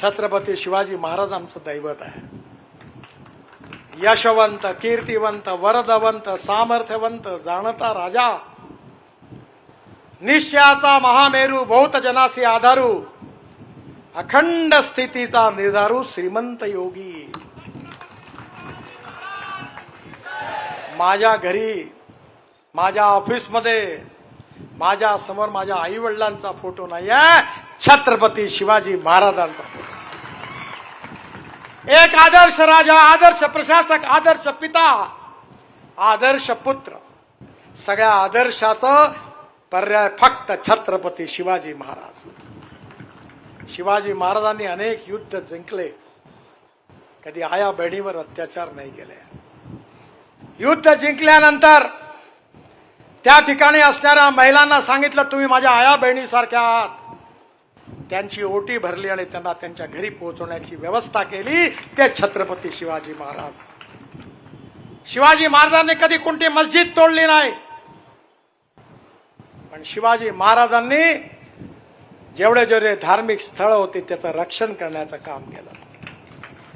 छत्रपती शिवाजी महाराजांचं दैवत आहे. यशवंत कीर्तिवंत वरदवंत सामर्थ्यवंत जाणता राजा. निश्चयाचा महामेरू बहुत जनासी आधारू अखंड स्थितीचा निर्धारू श्रीमंत योगी. माझ्या घरी माझ्या ऑफिसमध्ये माझ्यासमोर माझ्या आई वडिलांचा फोटो नाही आहे छत्रपती शिवाजी महाराजांचा. एक आदर्श राजा आदर्श प्रशासक आदर्श पिता आदर्श पुत्र. सगळ्या आदर्शाचं पर्याय फक्त छत्रपती शिवाजी महाराज. शिवाजी महाराजांनी अनेक युद्ध जिंकले. कधी आया बहिणीवर अत्याचार नाही केले. युद्ध जिंकल्यानंतर त्या ठिकाणी असणाऱ्या महिलांना सांगितलं तुम्ही माझ्या आया बहिणीसारख्या आहात. त्यांची ओटी भरली आणि त्यांना त्यांच्या घरी पोहोचवण्याची व्यवस्था केली ते छत्रपती शिवाजी महाराज. शिवाजी महाराजांनी कधी कोणती मस्जिद तोडली नाही. पण शिवाजी महाराजांनी जेवढे जेवढे धार्मिक स्थळ होते त्याचं रक्षण करण्याचं काम केलं.